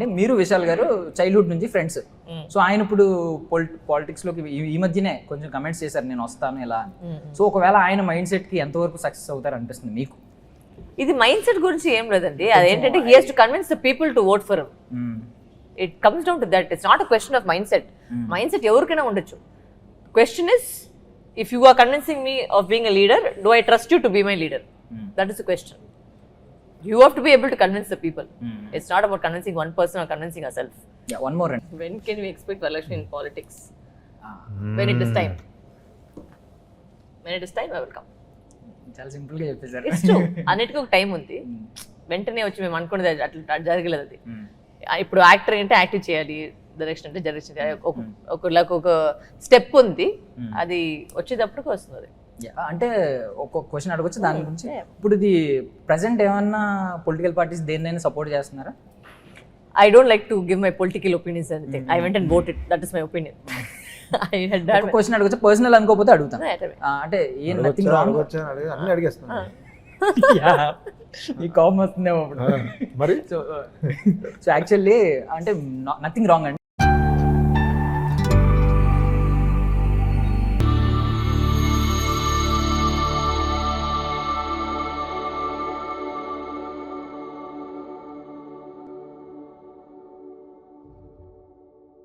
అంటే మీరు విశాల్ గారు చైల్డ్హుడ్ నుంచి ఫ్రెండ్స్. సో ఆయన ఇప్పుడు పాలిటిక్స్లోకి ఈ- మధ్యనే కొంచెం కమెంట్స్ చేశారు నేను వస్తాను ఇలా అని. సో ఒకవేళ ఆయన మైండ్ సెట్కి ఎంతవరకు సక్సెస్ అవుతారు అనిపిస్తుంది మీకు? ఇది మైండ్ సెట్ గురించి ఏం లేదండి. అదేంటంటే he to convince the people to vote for. It comes down to that it's not a question of mind set mind set ఎవరికైనా ఉండొచ్చు. Question is if you are convincing me of being a leader do I trust you to be my leader. That is the question you have to be able to convince the people. It's not about convincing one person or convincing a self ya one more అండి when can we expect election in politics when it is time when it is time I will come చాలా సింపుల్గా చెప్పేశారు. It's true అన్నిటికీ ఒక time ఉంది. వెంటనే వచ్చి మేము అనుకున్నది అది అట్లా జరగలేదు అది. ఆ, ఇప్పుడు యాక్టర్ అంటే యాక్టివ్ చేయాలి. డైరెక్షన్ అంటే డైరెక్షన్ చేయాలి. ఒక ఒక like ఒక స్టెప్ ఉంది. Hmm. అది వచ్చేటప్పటికి వస్తుంది అంటే ఒక క్వశ్చన్ అడగొచ్చు దాని గురించి. ఇప్పుడు ఇది ప్రజెంట్ ఏమన్నా పొలిటికల్ పార్టీస్ దేన్నైనా సపోర్ట్ చేస్తున్నారా? I don't like to give my political opinions anything I went and vote it that is my opinion question అడగొచ్చు పర్సనల్ అనుకోకపోతే అడుగుతాను. అంటే ఏం నథింగ్ రాంగ్ అడగొచ్చా అని అడిగి అన్ని అడిగేస్తున్నా. ఈ కామ్ వస్తుందేమో ఇప్పుడు. మరి? సో సో యాక్చువల్లీ అంటే నథింగ్ రాంగ్ అండి